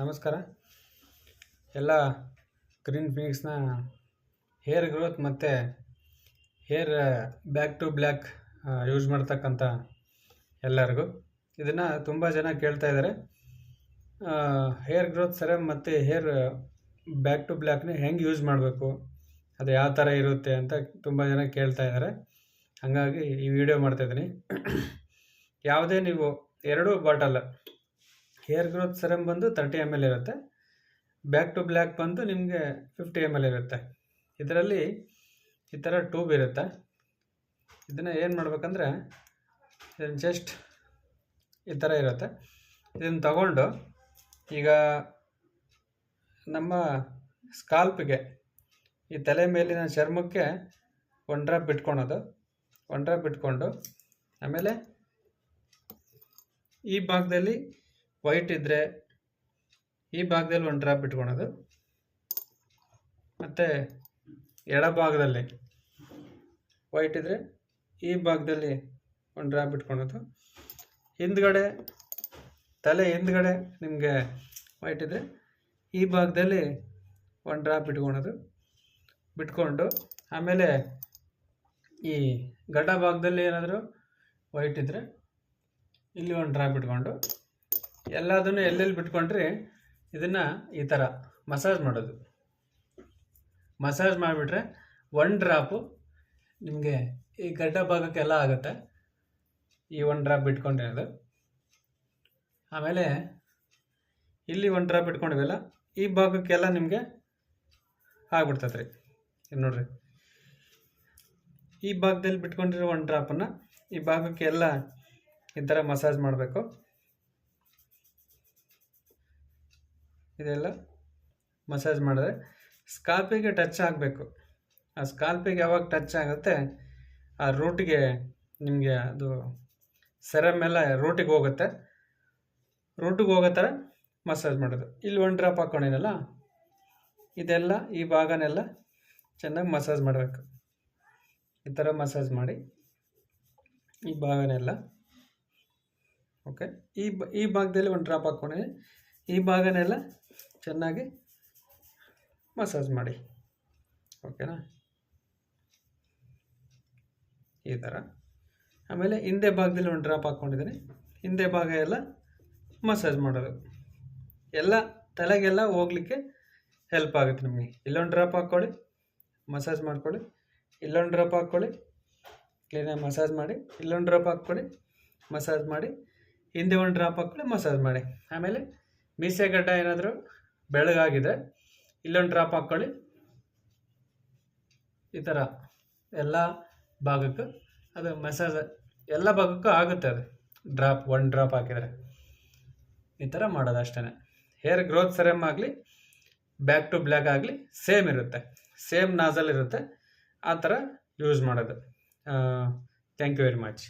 ನಮಸ್ಕಾರ. ಎಲ್ಲ ಗ್ರೀನ್ ಫಿನಿಕ್ಸ್ನ ಹೇರ್ ಗ್ರೋತ್ ಮತ್ತು hair back to black use ಮಾಡ್ತಕ್ಕಂಥ ಎಲ್ಲರಿಗೂ. ಇದನ್ನು ತುಂಬ ಜನ ಕೇಳ್ತಾ ಇದ್ದಾರೆ ಹೇರ್ ಗ್ರೋತ್ ಸೆರಮ್ ಮತ್ತು ಹೇರ್ ಬ್ಯಾಕ್ ಟು ಬ್ಲ್ಯಾಕ್ನ ಹೆಂಗೆ ಯೂಸ್ ಮಾಡಬೇಕು, ಅದು ಯಾವ ಥರ ಇರುತ್ತೆ ಅಂತ ತುಂಬ ಜನ ಕೇಳ್ತಾ ಇದ್ದಾರೆ ಹಾಗಾಗಿ ಈ ವಿಡಿಯೋ ಮಾಡ್ತಾಯಿದ್ದೀನಿ ಯಾವುದೇ ನೀವು ಎರಡೂ ಬಾಟಲ್ ಹೇರ್ ಗ್ರೋತ್ ಸೆರಮ್ ಬಂದು ತರ್ಟಿ ಎಂ ಎಲ್ ಇರುತ್ತೆ. ಬ್ಯಾಕ್ ಟು ಬ್ಲ್ಯಾಕ್ ಬಂದು ನಿಮಗೆ ಫಿಫ್ಟಿ ಎಂ ಎಲ್ ಇರುತ್ತೆ. ಇದರಲ್ಲಿ ಈ ಥರ ಟ್ಯೂಬ್ ಇರುತ್ತೆ. ಇದನ್ನು ಏನು ಮಾಡ್ಬೇಕಂದ್ರೆ ಇದನ್ನು ಜಸ್ಟ್ ಈ ಥರ ಇರುತ್ತೆ. ಇದನ್ನು ತಗೊಂಡು ಈಗ ನಮ್ಮ ಸ್ಕಾಲ್ಪ್ಗೆ ಈ ತಲೆ ಮೇಲಿನ ಚರ್ಮಕ್ಕೆ ಒನ್ ಡ್ರಾಪ್ ಬಿಟ್ಕೊಳೋದು. ಒನ್ ಡ್ರಾಪ್ ಬಿಟ್ಕೊಂಡು ಆಮೇಲೆ ಈ ಭಾಗದಲ್ಲಿ ವೈಟ್ ಇದ್ದರೆ ಈ ಭಾಗದಲ್ಲಿ ಒಂದು ಡ್ರಾಪ್ ಇಟ್ಕೊಳೋದು. ಮತ್ತು ಎಡಭಾಗದಲ್ಲಿ ವೈಟ್ ಇದ್ದರೆ ಈ ಭಾಗದಲ್ಲಿ ಒಂದು ಡ್ರಾಪ್ ಇಟ್ಕೊಳೋದು. ಹಿಂದ್ಗಡೆ, ತಲೆ ಹಿಂದ್ಗಡೆ ನಿಮಗೆ ವೈಟ್ ಇದ್ದರೆ ಈ ಭಾಗದಲ್ಲಿ ಒಂದು ಡ್ರಾಪ್ ಇಟ್ಕೊಳೋದು. ಬಿಟ್ಕೊಂಡು ಆಮೇಲೆ ಈ ಗಡ್ಡ ಭಾಗದಲ್ಲಿ ಏನಾದರೂ ವೈಟ್ ಇದ್ದರೆ ಇಲ್ಲಿ ಒಂದು ಡ್ರಾಪ್ ಇಟ್ಕೊಂಡು ಎಲ್ಲದನ್ನು ಎಲ್ಲೆಲ್ಲಿ ಬಿಟ್ಕೊಂಡ್ರೆ ಇದನ್ನು ಈ ಥರ ಮಸಾಜ್ ಮಾಡೋದು. ಮಸಾಜ್ ಮಾಡಿಬಿಟ್ರೆ ಒನ್ ಡ್ರಾಪು ನಿಮಗೆ ಈ ಗಡ್ಡ ಭಾಗಕ್ಕೆಲ್ಲ ಆಗುತ್ತೆ. ಈ ಒನ್ ಡ್ರಾಪ್ ಬಿಟ್ಕೊಂಡಿರೋದು ಆಮೇಲೆ ಇಲ್ಲಿ ಒನ್ ಡ್ರಾಪ್ ಇಟ್ಕೊಂಡಿವಲ್ಲ, ಈ ಭಾಗಕ್ಕೆಲ್ಲ ನಿಮಗೆ ಆಗ್ಬಿಡ್ತದೆ ರೀ ನೋಡಿರಿ. ಈ ಭಾಗದಲ್ಲಿ ಬಿಟ್ಕೊಂಡಿರೋ ಒನ್ ಡ್ರಾಪನ್ನು ಈ ಭಾಗಕ್ಕೆ ಎಲ್ಲ ಈ ಥರ ಮಸಾಜ್ ಮಾಡಬೇಕು. ಇದೆಲ್ಲ ಮಸಾಜ್ ಮಾಡಿದ್ರೆ ಸ್ಕಾಲ್ಪಿಗೆ ಟಚ್ ಆಗಬೇಕು. ಆ ಸ್ಕಾಲ್ಪಿಗೆ ಯಾವಾಗ ಟಚ್ ಆಗುತ್ತೆ, ಆ ರೂಟಿಗೆ ನಿಮಗೆ ಅದು ಸೆರಮ್ ಎಲ್ಲ ರೂಟಿಗೆ ಹೋಗುತ್ತೆ. ರೂಟಿಗೆ ಹೋಗೋ ಥರ ಮಸಾಜ್ ಮಾಡೋದು. ಇಲ್ಲಿ ಒಂದು ಡ್ರಾಪ್ ಹಾಕ್ಕೊಂಡಿದ್ದಲ್ಲ ಇದೆಲ್ಲ ಈ ಭಾಗನೆಲ್ಲ ಚೆನ್ನಾಗಿ ಮಸಾಜ್ ಮಾಡಬೇಕು. ಈ ಥರ ಮಸಾಜ್ ಮಾಡಿ ಈ ಭಾಗನೆಲ್ಲ ಓಕೆ ಈ ಈ ಭಾಗದಲ್ಲಿ ಒಂದು ಡ್ರಾಪ್ ಹಾಕ್ಕೊಂಡಿದ್ದೀನಿ ಈ ಭಾಗನೆಲ್ಲ ಚೆನ್ನಾಗಿ ಮಸಾಜ್ ಮಾಡಿ. ಓಕೆನಾ? ಈ ಥರ ಆಮೇಲೆ ಹಿಂದೆ ಭಾಗದಲ್ಲಿ ಒಂದು ಡ್ರಾಪ್ ಹಾಕ್ಕೊಂಡಿದ್ದೀನಿ ಹಿಂದೆ ಭಾಗ ಎಲ್ಲ ಮಸಾಜ್ ಮಾಡೋದು. ಎಲ್ಲ ತಲೆಗೆಲ್ಲ ಹೋಗ್ಲಿಕ್ಕೆ ಹೆಲ್ಪ್ ಆಗುತ್ತೆ ನಿಮಗೆ. ಇಲ್ಲೊಂದು ಡ್ರಾಪ್ ಹಾಕ್ಕೊಳ್ಳಿ ಮಸಾಜ್ ಮಾಡ್ಕೊಳ್ಳಿ, ಇಲ್ಲೊಂದು ಡ್ರಾಪ್ ಹಾಕ್ಕೊಳ್ಳಿ ಕ್ಲೀನಾಗಿ ಮಸಾಜ್ ಮಾಡಿ, ಇಲ್ಲೊಂದು ಡ್ರಾಪ್ ಹಾಕ್ಕೊಳ್ಳಿ ಮಸಾಜ್ ಮಾಡಿ, ಹಿಂದೆ ಒಂದು ಡ್ರಾಪ್ ಹಾಕ್ಕೊಳ್ಳಿ ಮಸಾಜ್ ಮಾಡಿ. ಆಮೇಲೆ ಮೀಸೆ ಗಡ್ಡ ಏನಾದರೂ ಬೆಳಗಾಗಿದೆ. ಇಲ್ಲೊಂದು ಡ್ರಾಪ್ ಹಾಕ್ಕೊಳ್ಳಿ ಈ ಥರ ಎಲ್ಲ ಭಾಗಕ್ಕೆ ಅದು ಮೆಸೇಜ್ ಎಲ್ಲ ಭಾಗಕ್ಕೂ ಆಗುತ್ತೆ ಅದು. ಡ್ರಾಪ್ ಒನ್ ಡ್ರಾಪ್ ಹಾಕಿದರೆ. ಈ ಥರ ಮಾಡೋದು ಅಷ್ಟೇ ಹೇರ್ ಗ್ರೋತ್ ಸೆರಮ್ ಆಗಲಿ ಬ್ಯಾಕ್ ಟು ಬ್ಲ್ಯಾಕ್ ಆಗಲಿ ಸೇಮ್ ಇರುತ್ತೆ. ಸೇಮ್ ನಾಜಲ್ ಇರುತ್ತೆ. ಆ ಥರ ಯೂಸ್ ಮಾಡೋದು. Thank you very much